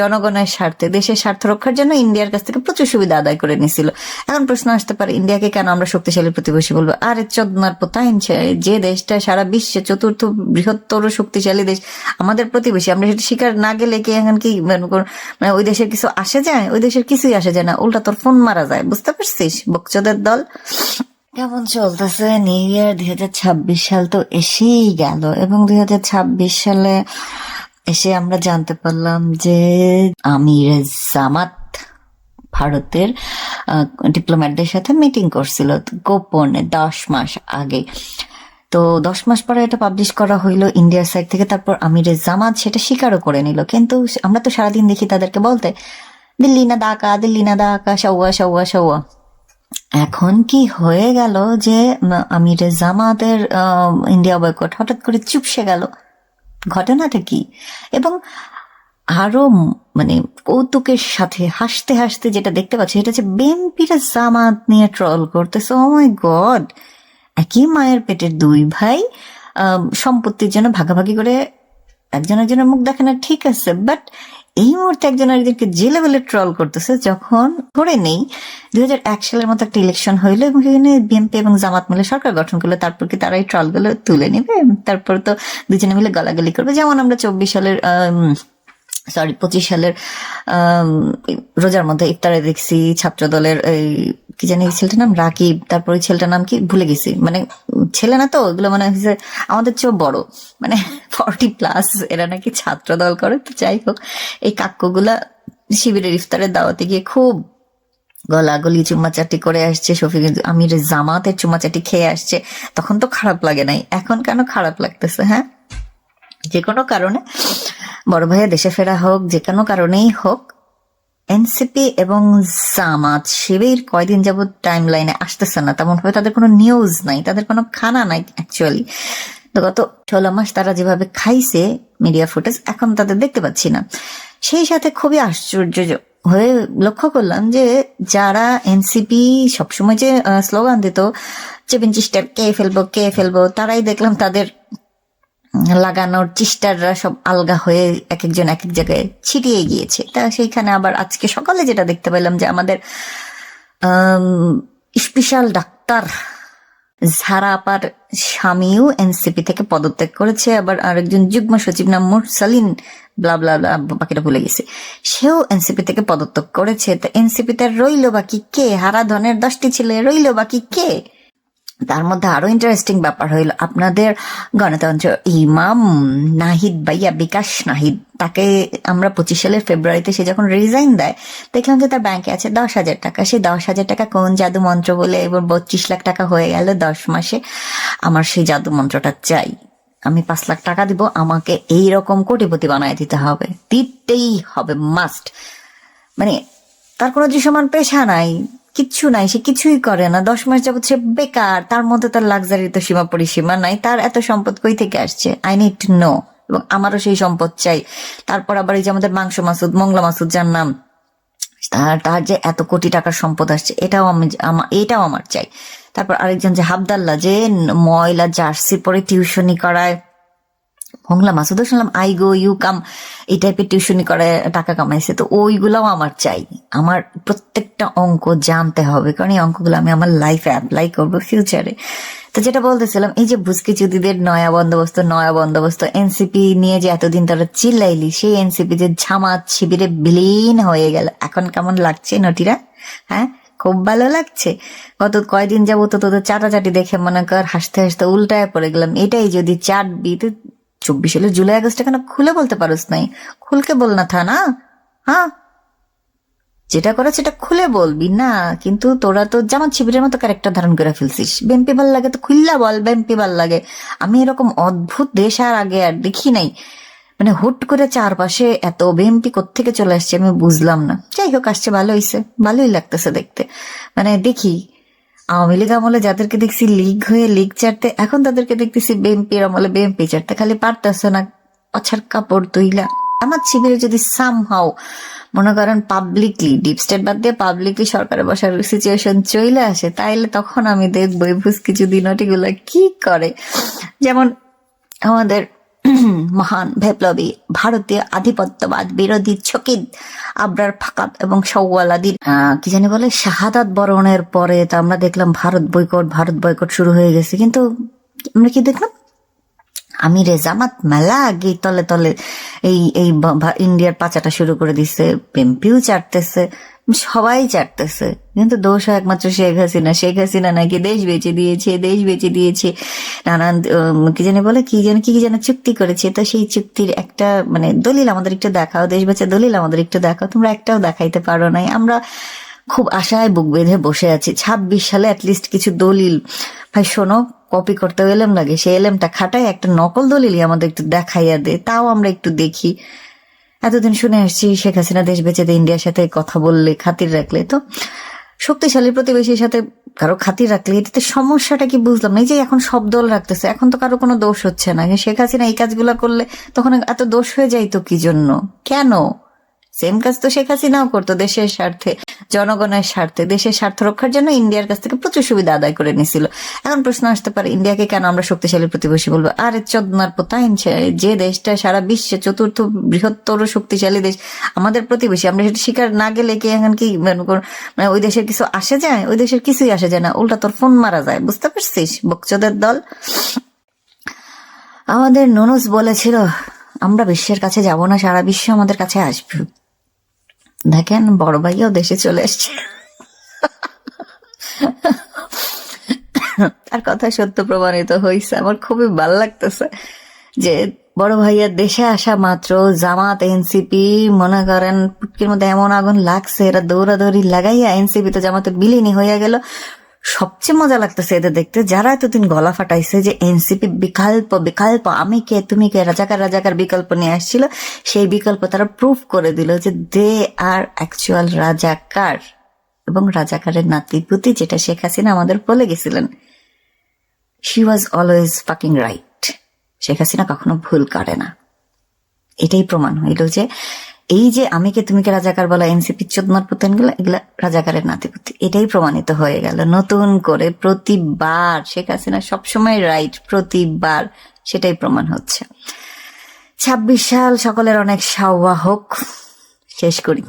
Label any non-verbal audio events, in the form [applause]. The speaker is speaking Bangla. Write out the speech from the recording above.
জনগণের স্বার্থে, দেশের স্বার্থ রক্ষার জন্য ইন্ডিয়ার কাছ থেকে প্রচুর সুবিধা আদায় করে নিছিল। এখন প্রশ্ন আসতে পারে, ইন্ডিয়াকে কেন আমরা শক্তিশালী প্রতিবেশী বলব? আরে চোদনার পোতাইন যে দেশটা সারা বিশ্বে চতুর্থ বৃহত্তর শক্তিশালী দেশ, আমাদের প্রতিবেশী, আমরা সেটা শিকার না গেলে কি এখন কি মানে ওই দেশের কিছু আসে যায়? ওই দেশের কিছুই আসে যায় না, উল্টা তোর ফোন মারা যায়, বুঝতে পারছিস? বকচোদের দল। কেমন চলতেছে? নিউ ইয়ার দুই হাজার ছাব্বিশ সাল তো এসেই গেল, এবং দুই হাজার ছাব্বিশ সালে এসে আমরা জানতে পারলাম যে আমির জামাত ভারতের ডিপ্লোম্যাটদের সাথে মিটিং করছিল গোপনে দশ মাস আগে। তো দশ মাস পরে এটা পাবলিশ করা হইল ইন্ডিয়ার সাইড থেকে, তারপর আমিরের জামাত সেটা স্বীকারও করে নিল। কিন্তু আমরা তো সারাদিন দেখি তাদেরকে বলতে, দিল্লি না দাকা দিল্লি না দাকা সৌয়া সৌয়া সৌয়া এখন কি হয়ে গেল যে আমির জামাতের ইন্ডিয়া বয়কট হঠাৎ করে চুপসে গেল? ঘটনাটা কি? এবং আরও মানে কৌতুকের সাথে হাসতে হাসতে যেটা দেখতে পাচ্ছি এটা হচ্ছে বেম্পিরা জামাত নিয়ে ট্রল করতেছে। ও মাই গড একই মায়ের পেটের দুই ভাই সম্পত্তির জন্য ভাগাভাগি করে একজন একজনের মুখ দেখে না ঠিক আছে বাট এই মুহূর্তে একজন আরেকজনকে যে লেভেলে ট্রল করতেছে, যখন ধরে নেই, দুই হাজার এক সালের মতো একটা ইলেকশন হইল এবং সেখানে বিএনপি এবং জামাত মিলে সরকার গঠন করল, তারপর কি তারা এই ট্রলগুলো তুলে নেবে? তারপর তো দুজনে মিলে গলাগলি করবে, যেমন আমরা চব্বিশ সালের সরি পঁচিশ সালের রোজার মধ্যে ইফতারে দেখছি ছাত্র দলের এই, কি জানি ছেলেটার নাম? রাকিব, তারপর ওই ছেলেটার নাম কি? ভুলে গেছি। মানে ছেলে না তো ওগুলো মানে হচ্ছে আমাদের চেয়েও বড়। মানে ফর্টি প্লাস এরা নাকি ছাত্র দল করে, তো যাই হোক, এই কাক্যগুলা শিবিরের ইফতারের দাওয়াতে গিয়ে খুব গলা গলাগলি চুম্মাচাটি করে আসছে শফিক। আমির জামাতের চুম্মাচাটি খেয়ে আসছে। তখন তো খারাপ লাগে নাই। এখন কেন খারাপ লাগতেছে হ্যাঁ? যে কোনো কারণে, বড় ভাইয়া দেশে ফেরা হোক, যে কোনো কারণেই হোক এনসিপি এবং জামাত শিবির কয়দিন যাবত টাইম লাইনে আসতেছে না। তেমন ভাবে তাদের কোনো নিউজ নাই, তাদের কোনো খানা নাই অ্যাকচুয়ালি তো গত ষোলো মাস তারা যেভাবে খাইছে মিডিয়া ফুটেজ এখন তাদের দেখতে পাচ্ছি না। সেই সাথে খুবই আশ্চর্য হয়ে লক্ষ্য করলাম যে যারা এনসিপি সবসময় যে স্লোগান দিত চেপেন চিস্টার কে ফেলব কে ফেলব? তারাই দেখলাম তাদের লাগানোর চিস্টাররা সব আলগা হয়ে এক একজন এক এক জায়গায় ছিটিয়ে গিয়েছে। তা সেইখানে আবার আজকে সকালে যেটা দেখতে পেলাম যে আমাদের স্পেশাল ডাক্তার ঝারা আপার স্বামীও এনসিপি থেকে পদত্যাগ করেছে। আবার আরেকজন যুগ্ম সচিব নাম মুরসালিন ব্লা বাকিটা ভুলে গেছে। সেও এনসিপি থেকে পদত্যাগ করেছে। তা এনসিপি তার রইল বাকি কে? হারা ধনের দশটি ছেলে, রইল বাকি কে? তার মধ্যে আরও ইন্টারেস্টিং ব্যাপার হইল, আপনাদের গণতন্ত্র, ইমাম নাহিদ ভাইয়া, বিকাশ নাহিদ, তাকে আমরা পঁচিশ সালের ফেব্রুয়ারিতে সে যখন রিজাইন দেয়, দেখলাম যে তার ব্যাংকে আছে দশ হাজার টাকা। সেই দশ হাজার টাকা কোন জাদু মন্ত্র বলে এবার বত্রিশ লাখ টাকা হয়ে গেল দশ মাসে। আমার সেই জাদু মন্ত্রটা চাই। আমি পাঁচ লাখ টাকা দিব, আমাকে এই রকম কোটিপতি বানায় দিতে হবে। দিতেই হবে মাস্ট মানে তার কোনো দৃশ্যমান পেশা নাই। কিচ্ছু নাই, সে কিছুই করে না। দশ মাস যাবত সে বেকার, তার মধ্যে তার লাক্সারি তো সীমা পরিসীমা নাই, তার এত সম্পদ কই থেকে আসছে? আই নিড নো এবং আমারও সেই সম্পদ চাই। তারপর আবার এই যে আমাদের মাংস মাসুদ, মংলা মাসুদ যার নাম, তার তার যে এত কোটি টাকার সম্পদ আসছে, এটাও আমা- এটাও আমার চাই। তারপর আরেকজন যে হাবদাল্লা যে ময়লা জার্সি পরে টিউশনি করায় মংলা মাসুদও শুনলাম আই গো, ইউ কাম। এই টাইপের টিউশনি করে, টাকা কামাইছে। তো ওইগুলাও আমার চাই আমার প্রত্যেকটা অঙ্ক জানতে হবে, কারণ এই অঙ্কগুলো আমি আমার লাইফে অ্যাপ্লাই করব ফিউচারে তো যেটা বলতেছিলাম, এই যে বুসকি চুদিদের নয়া বন্দোবস্ত নয়া বন্দোবস্ত এনসিপি নিয়ে যে এতদিন তারা চিল্লাইলি, সেই এনসিপি যে ঝামাত শিবিরে বিলীন হয়ে গেল। এখন কেমন লাগছে নটিরা? হ্যাঁ খুব ভালো লাগছে। গত কয়দিন যাব তো তোদের চাটাচাটি দেখে মনে কর হাসতে হাসতে উল্টায় পড়ে গেলাম। এটাই যদি চাটবি তো চব্বিশ সালে জুলাই আগস্ট কেন খুলে বলতে পারোস নাই? খুলকে বল না থা না হ্যাঁ? যেটা করা সেটা খুলে বলবি না কিন্তু তোরা তো জামাত শিবিরের মতো ক্যারেক্টার ধারণ করে ফেলছিস। বেম্পি ভালো লাগে তো খুল্লা বল, বেম্পি ভালো লাগে। আমি এরকম অদ্ভুত দেশ আর আগে আর দেখি নাই। মানে হুট করে চারপাশে এত বেম্পি কোত্থেকে চলে আসছে আমি বুঝলাম না। যাই হোক, আসছে, ভালো হয়েছে ভালোই লাগতেছে দেখতে। মানে দেখি আওয়ামী লীগ আমলে যাদেরকে দেখছি লিগ হয়ে লিগ চারতে এখন তাদেরকে দেখতেছি বিএনপির আমলে বিএনপি চারতে খালি পারতেছে না পাছার কাপড় তৈলা আমার শিবিরে যদি সাম হাও মনে করেন পাবলিকলি ডিপ স্টেট বাদ দিয়ে পাবলিকলি সরকারে বসার সিচুয়েশন চলে আসে, তাইলে তখন আমি দেখব এই কিছু দিনটিগুলো কি করে। যেমন আমাদের [clears throat] মহান বিপ্লবী ভারতীয় আধিপত্যবাদ বিরোধী ছকিদ আবরার ফাকাত এবং সৌয়াল আহ, কি জানি বলে শাহাদাত বরণের পরে তা আমরা দেখলাম ভারত বৈকট ভারত বয়কট শুরু হয়ে গেছে। কিন্তু আমরা কি দেখলাম? আমি রেজামাত মেলা আগে তলে তলে এই এই ইন্ডিয়ার পাচাটা শুরু করে দিছে পেম্পিও চাটতেছে, সবাই চাটতেছে। কিন্তু দোষ একমাত্র শেখ হাসিনা। শেখ হাসিনা নাকি দেশ বেঁচে দিয়েছে, দেশ বেঁচে দিয়েছে। নানান কি জানি বলে, কি কি কি যেন চুক্তি করেছে। তো সেই চুক্তির একটা মানে দলিল আমাদের একটু দেখাও, দেশ বেঁচে দলিল আমাদের একটু দেখাও। তোমরা একটাও দেখাইতে পারো নাই। আমরা খুব আশায় বুক বেঁধে বসে আছি। ছাব্বিশ সালে অ্যাটলিস্ট কিছু দলিল। ভাই, শোনো কপি করতে এলেম লাগে সেই এলেমটা খাটায় একটা নকল দলিলই আমাদের একটু দেখাইয়া দে, তাও আমরা একটু দেখি। এতদিন শুনে আসছি, শেখ হাসিনা দেশ বেঁচে দিয়ে ইন্ডিয়ার সাথে কথা বললে খাতির রাখলে। তো শক্তিশালী প্রতিবেশীর সাথে কারও খাতির রাখলে এটাতে সমস্যাটা কি বুঝলাম না। এই যে এখন সব দল রাখতেছে, এখন তো কারও কোনো দোষ হচ্ছে না। শেখ হাসিনা এই কাজগুলো করলে তখন এত দোষ হয়ে যাইতো কি জন্য? কেন? সেম কাজ তো শেখ হাসিনাও করতো দেশের স্বার্থে। জনগণের স্বার্থে, দেশের স্বার্থ রক্ষার জন্য ইন্ডিয়ার কাছ থেকে প্রচুর সুবিধা আদায় করে নিয়েছিল এখন প্রশ্ন আসতে পারে, ইন্ডিয়াকে কেন আমরা শক্তিশালী প্রতিবেশী বলব? আরে চোদনার পোতাইন যে দেশটা সারা বিশ্বে চতুর্থ বৃহত্তর শক্তিশালী দেশ, আমাদের প্রতিবেশী, আমরা সেটা স্বীকার না গেলে কি এখন কি মানে ওই দেশের কিছু আসে যায়? ওই দেশের কিছুই আসে যায় না, উল্টা তোর ফোন মারা যায়, বুঝতে পারছিস? বকচোদের দল। আমাদের নুনুস বলেছিল, আমরা বিশ্বের কাছে যাব না, সারা বিশ্ব আমাদের কাছে আসবে। দেখেন, বড় ভাইও দেশে চলে এসছে। তার কথা সত্য প্রমাণিত হয়েছে আমার খুবই ভালো লাগতেছে যে বড় ভাইয়ের দেশে আসা মাত্র জামাত, এনসিপি, মনে করেন, পুটকির মধ্যে এমন আগুন লাগছে, এরা দৌড়াদৌড়ি লাগাইয়া এনসিপি তো জামাতে বিলীনই হইয়া গেল। সবচেয়ে মজা লাগতেছে এদের দেখতে। যারা এতদিন গলা ফাটাইছে যে এনসিপি বিকল্প বিকল্প, আমি কে, তুমি কে, রাজাকার রাজাকার বিকল্প নিয়ে আসছিল, সেই বিকল্প তারা প্রুফ করে দিল যে দে আর অ্যাকচুয়াল রাজাকার এবং রাজাকারের নাতিপুতি যেটা শেখ হাসিনা আমাদের বলে গেছিলেন। She was always fucking right Sheikh Hasina কখনো ভুল করে না। এটাই প্রমাণ হইল যে এই যে আমি কে তুমি কে রাজাকার বলা, এনসিপি চোদনার পুতেনগুলো, এগুলা রাজাকারের নাতিপুতি। এটাই প্রমাণিত হয়ে গেল। নতুন করে প্রতিবার শেখ হাসিনা সবসময় রাইট প্রতিবার সেটাই প্রমাণ হচ্ছে। ছাব্বিশ সাল সকলের অনেক সাওয়া হোক। শেষ করি।